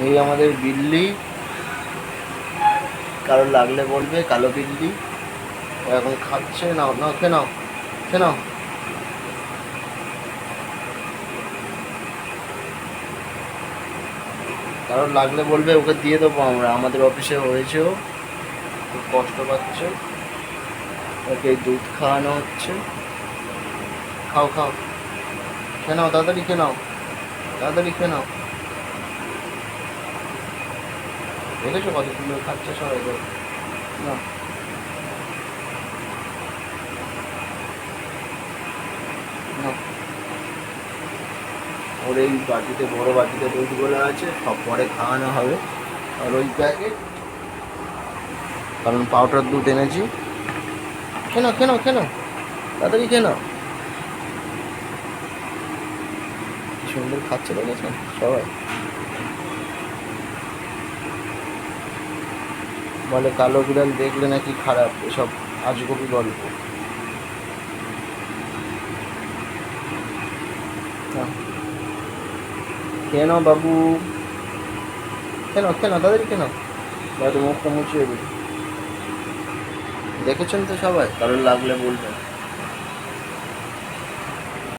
এই আমাদের বিল্লি। কারও লাগলে বলবে, কালো বিল্লি। এখন খাচ্ছে, নাও নাও খে নাও খে নাও। কারোর লাগলে বলবে, ওকে দিয়ে দেবো আমরা। আমাদের অফিসে হয়েছেও খুব কষ্ট পাচ্ছে। ওকে দুধ খাওয়ানো হচ্ছে। খাও খাও। খেয়ে নাও, তাড়াতাড়ি খেয়ে নাও। তাড়াতাড়ি খেয়ে নাও। দেখেছ কত সুন্দর খাচ্ছে সবাই না। না। ওর এই বাটিতে বড় বাটিতে দুধগুলো আছে সব পরে খাওয়ানো হবে। আর ওই প্যাকেট কারণ পাউডার দুধ এনেছি। কেন কেন কেন তাড়াতাড়ি কেন সুন্দর খাচ্ছে দেখেছেন সবাই। বলে, কালো বিড়াল দেখলে নাকি খারাপ? এসব আজগবি গল্প। কেন বাবু? কেন কেন? তাদের কেন? দাদু মুখটা মুছিয়ে দিই দেখেছেন তো সবাই? কারোর লাগলে বলবেন।